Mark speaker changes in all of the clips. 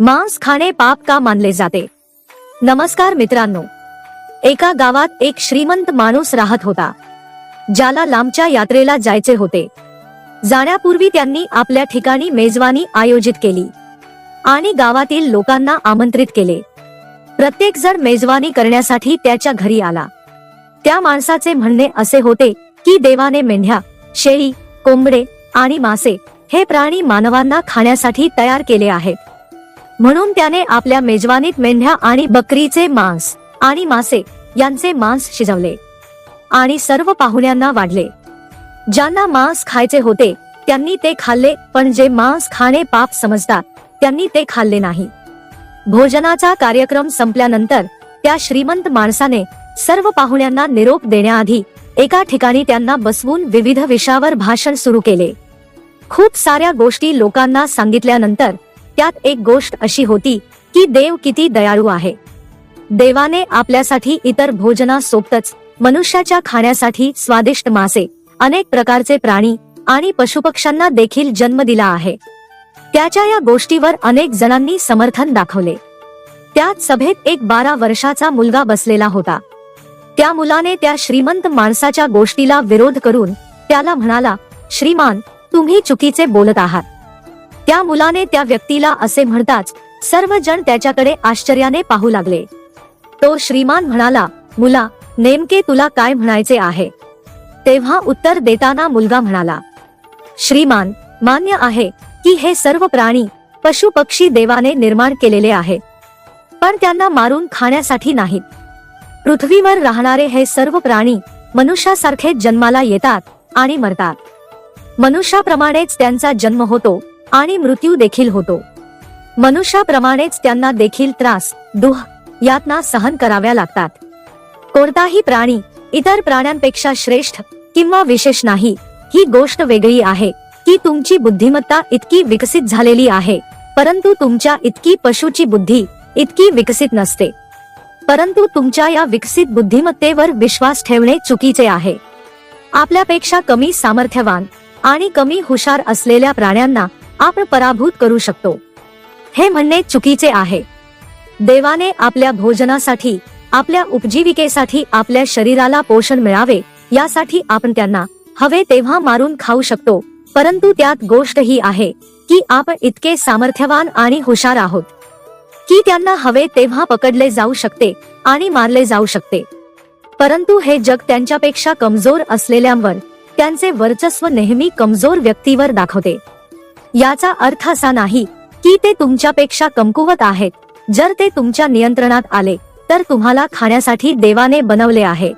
Speaker 1: मांस खाणे पाप का मानले जाते? नमस्कार मित्रांनो. एका गावात एक श्रीमंत माणूस राहत होता. ज्याला लांबच्या यात्रेला जायचे होते. जाण्यापूर्वी त्यांनी आपल्या ठिकाणी मेजवानी आयोजित केली. आणि गावातील लोकांना आमंत्रित केले. प्रत्येक जण मेजवानी करण्यासाठी त्याच्या घरी आला. त्या माणसाचे म्हणणे असे होते की देवाने मेंढ्या शेळी कोंबडे आणि मासे हे प्राणी मानवांना खाण्यासाठी तयार केले आहेत. म्हणून त्याने आपल्या मेजवानीत मेंढ्या आणि बकरीचे मांस आणि मासे यांचे मांस शिजवले आणि सर्व पाहुण्यांना वाढले. ज्यांना मांस खायचे होते त्यांनी ते खाल्ले पण जे मांस खाणे पाप समजतात त्यांनी ते खाल्ले नाही. भोजनाचा कार्यक्रम संपल्यानंतर त्या श्रीमंत माणसाने सर्व पाहुण्यांना निरोप देण्याआधी एका ठिकाणी त्यांना बसवून विविध विषयावर भाषण सुरू केले. खूप साऱ्या गोष्टी लोकांना सांगितल्यानंतर त्यात एक गोष्ट अशी होती की देव किती दयाळू आहे. देवाने आपल्यासाठी इतर भोजनासोबतच मनुष्याच्या खाण्यासाठी स्वादिष्ट मासे अनेक प्रकारचे प्राणी आणि पशुपक्ष्यांना देखील जन्म दिला आहे. त्याच्या या गोष्टीवर अनेक जणांनी समर्थन दाखवले. त्यात सभेत एक बारा वर्षाचा मुलगा बसलेला होता. त्या मुलाने त्या श्रीमंत माणसाच्या गोष्टीला विरोध करून त्याला म्हणाला श्रीमान तुम्ही चुकीचे बोलत आहात. त्या मुलाने त्या व्यक्तीला असे म्हणताच सर्वजण त्याच्याकडे आश्चर्याने पाहू लागले. तो श्रीमान म्हणाला मुला नेमके तुला काय म्हणायचे आहे? तेव्हा उत्तर देताना मुलगा म्हणाला श्रीमान मान्य आहे की हे सर्व प्राणी पशु पक्षी देवाने निर्माण केलेले आहे. पण त्यांना मारून खाण्यासाठी नाहीत. पृथ्वीवर राहणारे हे सर्व प्राणी मनुष्यासारखे जन्माला येतात आणि मरतात. मनुष्याप्रमाणेच त्यांचा जन्म होतो. आणि मृत्यू देखील होतो. मनुष्याप्रमाणेच त्यांना देखील त्रास दुह यातना सहन कराव्या लागतात. कोणताही प्राणी इतर प्राण्यांपेक्षा श्रेष्ठ किंवा विशेष नाही ही गोष्ट वेगळी आहे की तुमची बुद्धिमत्ता इतकी विकसित झालेली आहे परंतु तुमच्या इतकी पशुची बुद्धी इतकी विकसित नसते. परंतु तुमच्या या विकसित बुद्धिमत्तेवर विश्वास ठेवणे चुकीचे आहे. आपल्यापेक्षा कमी सामर्थ्यवान आणि कमी हुशार असलेल्या प्राण्यांना आपण पराभूत करू शकतो. हे म्हणणे चुकीचे आहे. देवाने आपल्या भोजनासाठी आपल्या उपजीविकेसाठी आपल्या शरीराला पोषण मिळावे यासाठी आपण त्यांना हवे तेव्हा मारून खाऊ शकतो परंतु त्यात गोष्ट ही आहे की आपण इतके सामर्थ्यवान आणि हुशार आहोत. की त्यांना हवे तेव्हा पकडले जाऊ शकते आणि मारले जाऊ शकते. परंतु हे जग त्यांच्यापेक्षा कमजोर असलेल्यांवर त्यांचे वर्चस्व नेहमी कमजोर व्यक्तीवर दाखवते. याचा अर्थ असा नाही की ते तुमच्यापेक्षा कमकुवत आहेत. जर ते तुमच्या नियंत्रणात आले तर तुम्हाला खाण्यासाठी देवाने बनवले आहे.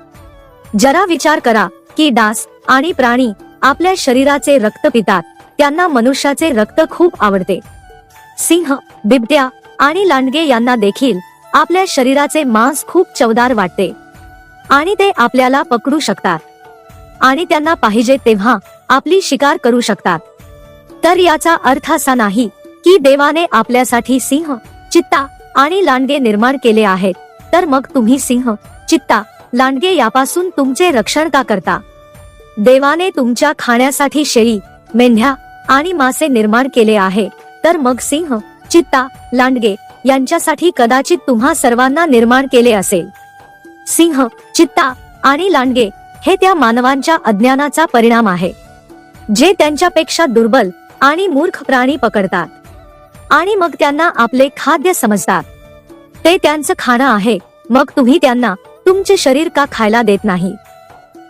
Speaker 1: जरा विचार करा की डास आणि प्राणी आपल्या शरीराचे रक्त पितात त्यांना मनुष्याचे रक्त खूप आवडते. सिंह बिबट्या आणि लांडगे यांना देखील आपल्या शरीराचे मांस खूप चवदार वाटते. आणि ते आपल्याला पकडू शकतात. आणि त्यांना पाहिजे तेव्हा आपली शिकार करू शकतात. तर याचा अर्थ असा नाही की देवाने आपल्यासाठी सिंह चित्ता आणि लांडगे निर्माण केले आहेत. तर मग तुम्ही सिंह चित्ता लांडगे यापासून तुमचे रक्षण का करता? देवाने तुमच्या खाण्यासाठी शेळी मेंढ्या आणि मासे निर्माण केले आहे. तर मग सिंह चित्ता लांडगे यांच्यासाठी कदाचित तुम्हा सर्वांना निर्माण केले असेल. सिंह चित्ता आणि लांडगे हे त्या मानवांच्या अज्ञानाचा परिणाम आहे. जे त्यांच्यापेक्षा दुर्बल आणि मूर्ख प्राणी पकडतात. आणि मग त्यांना आपले खाद्य समजतात. ते त्यांचं खाणं आहे मग तुम्ही त्यांना तुमचे शरीर का खायला देत नाही?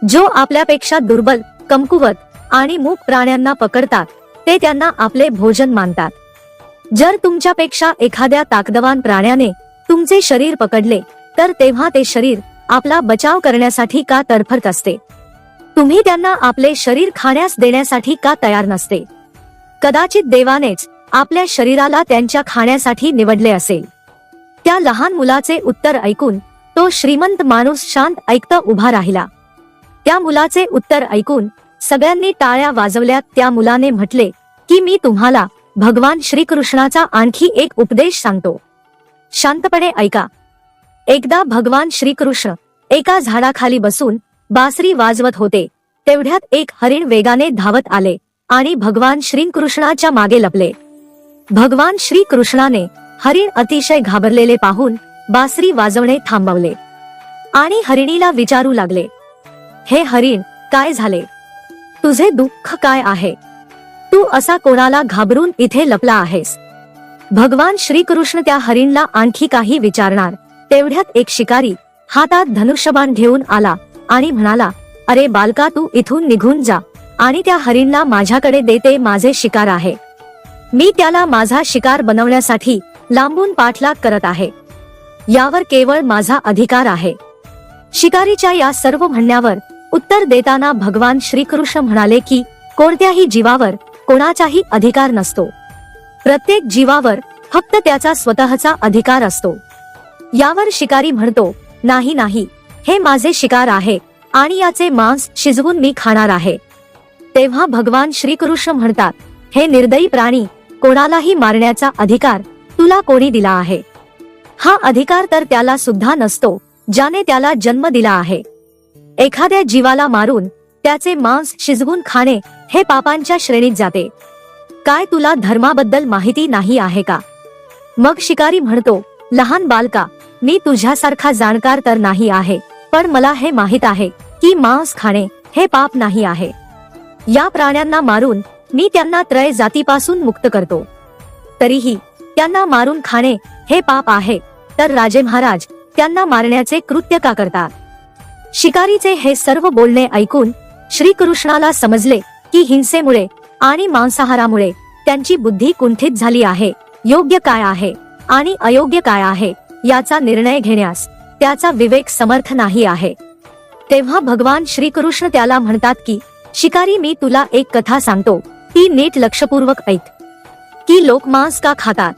Speaker 1: जो आपल्यापेक्षा दुर्बल कमकुवत आणि मूक प्राण्यांना पकडतात ते त्यांना आपले भोजन मानतात. जर तुमच्यापेक्षा एखाद्या ताकदवान प्राण्याने तुमचे शरीर पकडले तर तेव्हा ते शरीर आपला बचाव करण्यासाठी का तडफडत असते? तुम्ही त्यांना आपले शरीर खाण्यास देण्यासाठी का तयार नसते? कदाचित देवानेच आपल्या शरीराला त्यांच्या खाण्यासाठी निवडले असेल. त्या लहान मुलाचे उत्तर ऐकून तो श्रीमंत माणूस शांत ऐकता उभा राहिला. त्या मुलाचे उत्तर ऐकून सगळ्यांनी टाळ्या वाजवल्या त्या मुलाने म्हटले की मी तुम्हाला भगवान श्रीकृष्णाचा आणखी एक उपदेश सांगतो. शांतपणे ऐका. एकदा भगवान श्रीकृष्ण एका झाडाखाली बसून बासरी वाजवत होते. तेवढ्यात एक हरिण वेगाने धावत आले. आणि भगवान श्रीकृष्णाच्या मागे लपले. भगवान श्रीकृष्णाने हरिण अतिशय घाबरलेले पाहून बासरी वाजवणे थांबवले. आणि हरिणीला विचारू लागले हे हरिण काय झाले? तुझे दुःख काय आहे? तू असा कोणाला घाबरून इथे लपला आहेस? भगवान श्रीकृष्ण त्या हरिणला आणखी काही विचारणार. तेवढ्यात एक शिकारी हातात धनुष्यबाण घेऊन आला आणि म्हणाला अरे बालका तू इथून निघून जा. आणि त्या हरिणला माझ्याकडे देते माझे शिकार आहे. मी त्याला माझा शिकार बनवण्यासाठी लांबून पाठलाग करत आहे. यावर केवळ माझा अधिकार आहे. शिकारीच्या या सर्व म्हणण्यावर उत्तर देताना भगवान श्रीकृष्ण म्हणाले की कोणत्याही जीवावर कोणाचाही अधिकार नसतो. प्रत्येक जीवावर फक्त त्याचा स्वतःचा अधिकार असतो. यावर शिकारी म्हणतो नाही नाही हे माझे शिकार आहे आणि याचे मांस शिजवून मी खाणार आहे. तेव्हा भगवान श्रीकृष्ण म्हणतात हे निर्दयी प्राणी कोणालाही मारण्याचा अधिकार तुला कोणी दिला आहे? हा अधिकार तर त्याला सुद्धा नसतो ज्याने त्याला जन्म दिला आहे. एखाद्या जीवाला मारून त्याचे मांस शिजवून खाणे हे पापांच्या श्रेणीत जाते. काय तुला धर्माबद्दल माहिती नाही आहे का? मग शिकारी म्हणतो लहान बालका मी तुझ्यासारखा जाणकार तर नाही आहे पण मला हे माहीत आहे की मांस खाणे हे पाप नाही आहे. या प्राण्यांना मारून मी त्यांना त्रय जातीपासून मुक्त करतो. तरीही त्यांना मारून खाणे हे पाप आहे तर राजे महाराज त्यांना मारण्याचे कृत्य का करतात? शिकारीचे हे सर्व बोलणे ऐकून श्रीकृष्णाला समजले की हिंसेमुळे आणि मांसाहारामुळे त्यांची बुद्धी कुंठित झाली आहे योग्य काय आहे आणि अयोग्य काय आहे याचा निर्णय घेण्यास त्याचा विवेक समर्थ नाही आहे. तेव्हा भगवान श्रीकृष्ण त्याला म्हणतात की शिकारी मी तुला एक कथा सांगतो. ती नीट लक्षपूर्वक ऐक. की लोक मांस का खातात?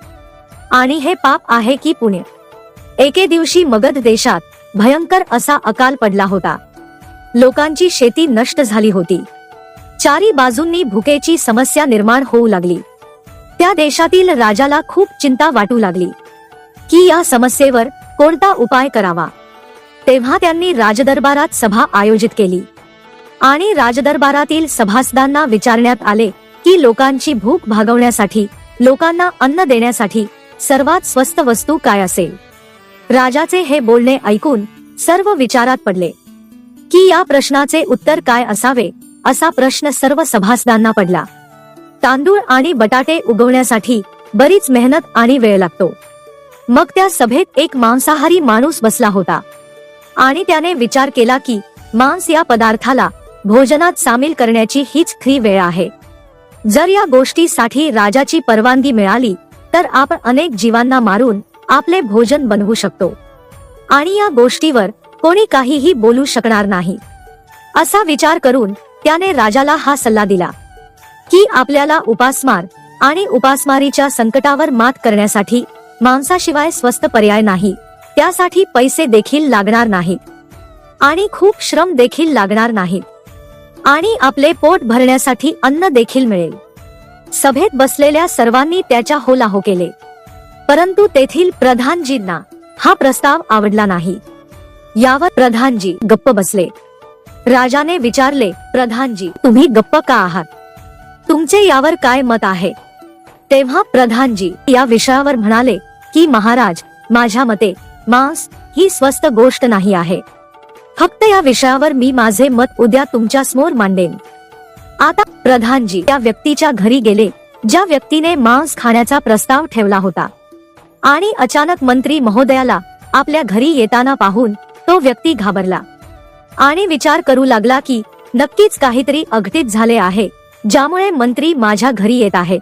Speaker 1: आणि हे पाप आहे की पुणे एके दिवशी मगध देशात भयंकर असा अकाल पडला होता. लोकांची शेती नष्ट झाली होती. चारी बाजूंनी भुकेची समस्या निर्माण होऊ लागली. त्या देशातील राजाला खूप चिंता वाटू लागली. की या समस्येवर कोणता उपाय करावा? तेव्हा त्यांनी राजदरबारात सभा आयोजित केली. आणि राजदरबारातील सभासदांना विचारण्यात आले की लोकांची भूक भागवण्यासाठी लोकांना अन्न देण्यासाठी सर्वात स्वस्त वस्तू काय असेल? राजाचे हे बोलणे ऐकून सर्व विचारात पडले. की या प्रश्नाचे उत्तर काय असावे असा प्रश्न सर्व सभासदांना पडला. तांदूळ आणि बटाटे उगवण्यासाठी बरीच मेहनत आणि वेळ लागतो. मग त्या सभेत एक मांसाहारी माणूस बसला होता. आणि त्याने विचार केला की मांस या पदार्थाला भोजनात सामील करण्याची हीच खरी वेळ आहे. जर या गोष्टीसाठी राजाची परवानगी मिळाली तर आपण अनेक जीवांना मारून आपले भोजन बनवू शकतो. आणि या गोष्टीवर कोणी काहीही बोलू शकणार नाही. असा विचार करून त्याने राजाला हा सल्ला दिला की आपल्याला उपासमार आणि उपासमारीच्या संकटावर मात करण्यासाठी मांसाशिवाय स्वस्त पर्याय नाही त्यासाठी पैसे देखील लागणार नाहीत आणि खूप श्रम देखील लागणार नाहीत आणि आपले पोट भरण्यासाठी अन्न देखील मिळेल. सभेत बसलेल्या सर्वांनी त्याच्या होलाहो केले. परंतु तेथील प्रधानजींना हा प्रस्ताव आवडला नाही. यावर प्रधानजी गप्प बसले. राजाने विचारले प्रधानजी तुम्ही गप्प का आहात? तुमचे यावर काय मत आहे? तेव्हा प्रधानजी या विषयावर म्हणाले की महाराज माझ्या मते मांस ही स्वस्त गोष्ट नाही आहे. फक्त या विषयावर मी माझे मत उद्या तुमच्यासमोर मांडेन. आता प्रधानजी त्या व्यक्तीच्या घरी गेले ज्या व्यक्तीने मांस खाण्याचा प्रस्ताव ठेवला होता. आणि अचानक मंत्री महोदयाला आपल्या घरी येताना पाहून तो व्यक्ती घाबरला. आणि विचार करू लागला की नक्कीच काहीतरी अघटित झाले आहे ज्यामुळे मंत्री माझ्या घरी येत आहे.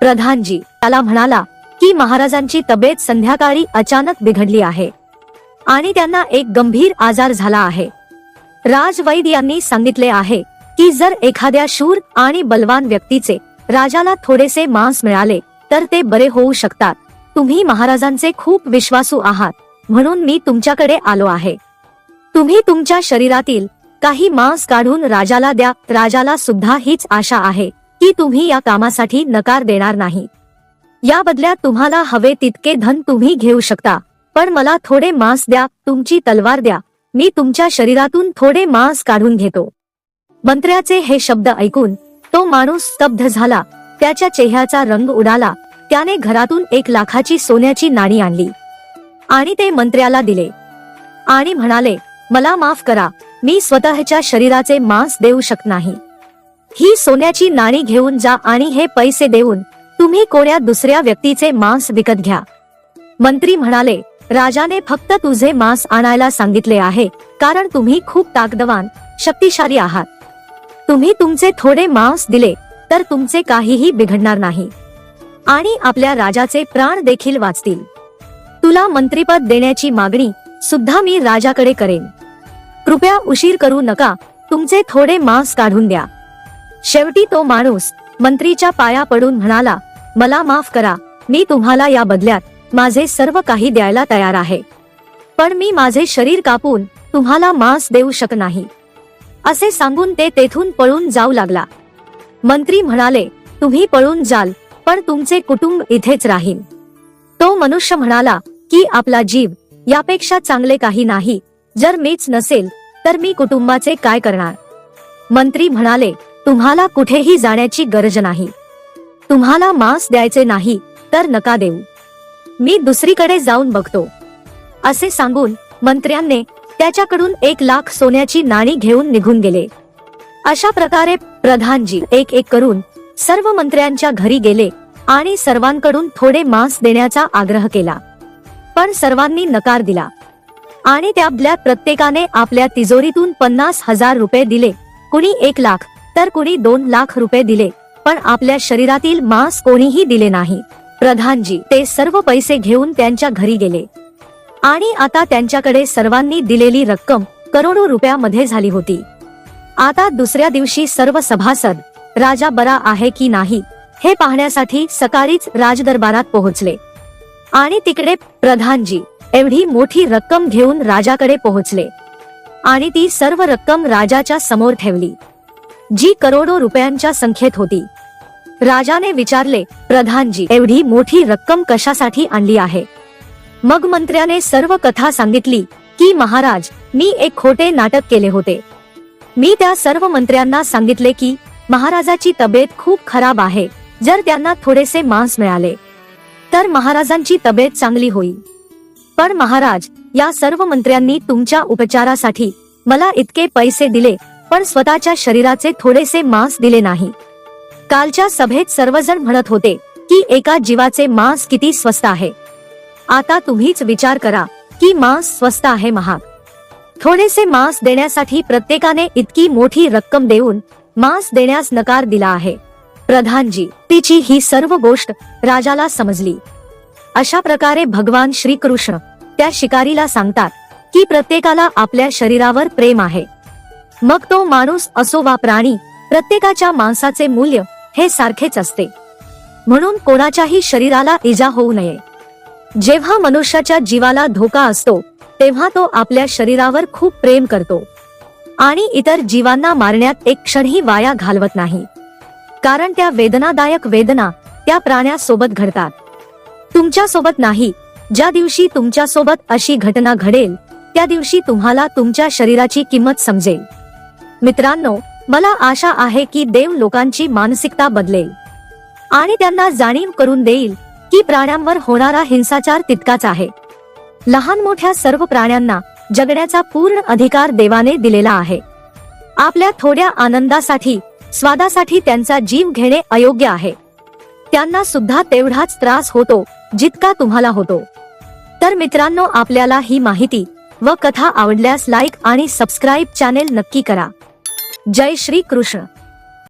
Speaker 1: प्रधानजी त्याला म्हणाला की महाराजांची तब्येत संध्याकाळी अचानक बिघडली आहे. आणि त्यांना एक गंभीर आजार झाला आहे. राजवैद यांनी सांगितले आहे की जर एखाद्या शूर आणि बलवान व्यक्तीचे राजाला थोडेसे मांस मिळाले तर ते बरे होऊ शकतात. तुम्ही महाराजांचे खूप विश्वासू आहात म्हणून मी तुमच्याकडे आलो आहे. तुम्ही तुमच्या शरीरातील काही मांस काढून राजाला द्या राजाला सुद्धा हीच आशा आहे की तुम्ही या कामासाठी नकार देणार नाही. या बदल्यात तुम्हाला हवे तितके धन तुम्ही घेऊ शकता. पण मला थोडे मांस द्या तुमची तलवार द्या. मी तुमच्या शरीरातून थोडे मांस काढून घेतो. मंत्र्याचे हे शब्द ऐकून तो माणूस स्तब्ध झाला. त्याच्या चेहऱ्याचा रंग उडाला. त्याने घरातून एक लाखाची सोन्याची नाणी आणली. आणि ते मंत्र्याला दिले. आणि म्हणाले मला माफ करा. मी स्वतःच्या शरीराचे मांस देऊ शकत नाही. ही सोन्याची नाणी घेऊन जा आणि हे पैसे देऊन तुम्ही कोण्या दुसऱ्या व्यक्तीचे मांस विकत घ्या. मंत्री म्हणाले राजाने फक्त तुझे मांस आणायला सांगितले आहे कारण तुम्ही खूप ताकदवान शक्तिशाली आहात. तुम्ही तुमचे थोडे मांस दिले तर तुमचे काहीही बिघडणार नाही. आणि आपल्या राजाचे प्राण देखील वाचतील. तुला मंत्रीपद देण्याची मागणी सुद्धा मी राजाकडे करेन. कृपया उशीर करू नका तुमचे थोडे मांस काढून द्या. शेवटी तो माणूस मंत्रीच्या पाया पडून म्हणाला मला माफ करा मी तुम्हाला या बदल्यात माझे सर्व काही द्यायला तयार आहे. पण मी माझे शरीर कापून तुम्हाला मांस देऊ शक नाही. असे सांगून ते तेथून पळून जाऊ लागला. मंत्री म्हणाले तुम्ही पळून जाल पण तुमचे कुटुंब इथेच राहील तो मनुष्य म्हणाला की आपला जीव यापेक्षा चांगले काही नाही. जर मीच नसेल तर मी कुटुंबाचे काय करणार? मंत्री म्हणाले तुम्हाला कुठेही जाण्याची गरज नाही. तुम्हाला मांस द्यायचे नाही तर नका देऊ. मी दुसरीकडे जाऊन बघतो. असे सांगून मंत्र्यांनी त्याच्याकडून एक लाख सोन्याची नाणी घेऊन निघून गेले. अशा प्रकारे प्रधानजी एक एक करून सर्व मंत्र्यांच्या घरी गेले आणि सर्वांकडून थोडे मांस देण्याचा आग्रह केला. पण सर्वांनी नकार दिला. आणि त्यातल्या प्रत्येकाने आपल्या तिजोरीतून पन्नास हजार रुपये दिले. कुणी एक लाख तर कुणी दोन लाख रुपये दिले. पण आपल्या शरीरातील मांस कोणीही दिले नाही. प्रधानजी ते सर्व पैसे घेऊन त्यांच्या घरी गेले. आणि आता त्यांच्याकडे सर्वांनी दिलेली रक्कम करोडो रुपयामध्ये झाली होती. आता दुसऱ्या दिवशी सर्व सभासद राजा बरा आहे की नाही हे पाहण्यासाठी सकाळीच राजदरबारात पोहोचले. आणि तिकडे प्रधानजी एवढी मोठी रक्कम घेऊन राजाकडे पोहोचले. आणि ती सर्व रक्कम राजाच्या समोर ठेवली. जी करोडो रुपयांच्या संख्येत होती. राजाने विचारले प्रधानजी एवढी मोठी रक्कम कशासाठी आणली आहे? मग मंत्र्याने सर्व कथा सांगितली की महाराज मी एक खोटे नाटक केले होते. मी त्या सर्व मंत्र्यांना सांगितले की महाराजाची तब्येत खूप खराब आहे. जर त्यांना थोडेसे मांस मिळाले तर महाराजांची तब्येत चांगली होईल. पण महाराज या सर्व मंत्र्यांनी तुमच्या उपचारासाठी मला इतके पैसे दिले पण स्वतःच्या शरीराचे थोडेसे मांस दिले नाही. कालच्या सभेत सर्वजण म्हणत होते की एका जीवाचे मांस किती स्वस्त आहे. आता तुम्हीच विचार करा की मांस स्वस्त आहे महाग. थोडेसे मांस देण्यासाठी प्रत्येकाने इतकी मोठी रक्कम देऊन मांस देण्यास नकार दिला आहे. प्रधानजी तिची ही सर्व गोष्ट राजाला समजली. अशा प्रकारे भगवान श्रीकृष्ण त्या शिकारीला सांगतात की प्रत्येकाला आपल्या शरीरावर प्रेम आहे. मग तो माणूस असो वा प्राणी प्रत्येकाच्या मांसाचे मूल्य हे सारखेच असते. म्हणून कोणाच्याही शरीराला इजा होऊ नये. जेव्हा मनुष्याच्या जीवाला धोका असतो तेव्हा तो आपल्या शरीरावर खूप प्रेम करतो. आणि इतर जीवांना मारण्यात एक क्षणही वाया घालवत नाही. कारण त्या वेदनादायक वेदना त्या प्राण्यासोबत घडतात. तुमच्यासोबत नाही ज्या दिवशी तुमच्यासोबत अशी घटना घडेल त्या दिवशी तुम्हाला तुमच्या शरीराची किंमत समजेल. मित्रांनो मला आशा आहे की देव लोकांची मानसिकता बदलेल. आणि त्यांना जाणीव करून देईल की प्राण्यांवर होणारा हिंसाचार तितकाच आहे. लहान मोठ्या सर्व प्राण्यांना जगण्याचा पूर्ण अधिकार देवाने दिलेला आहे. आपल्या थोड्या आनंदासाठी स्वादासाठी त्यांचा जीव घेणे अयोग्य आहे. त्यांना सुद्धा तेवढाच त्रास होतो जितका तुम्हाला होतो. तर मित्रांनो आपल्याला ही माहिती व कथा आवडल्यास लाईक आणि सबस्क्राईब चॅनेल नक्की करा. जय श्री कृष्ण.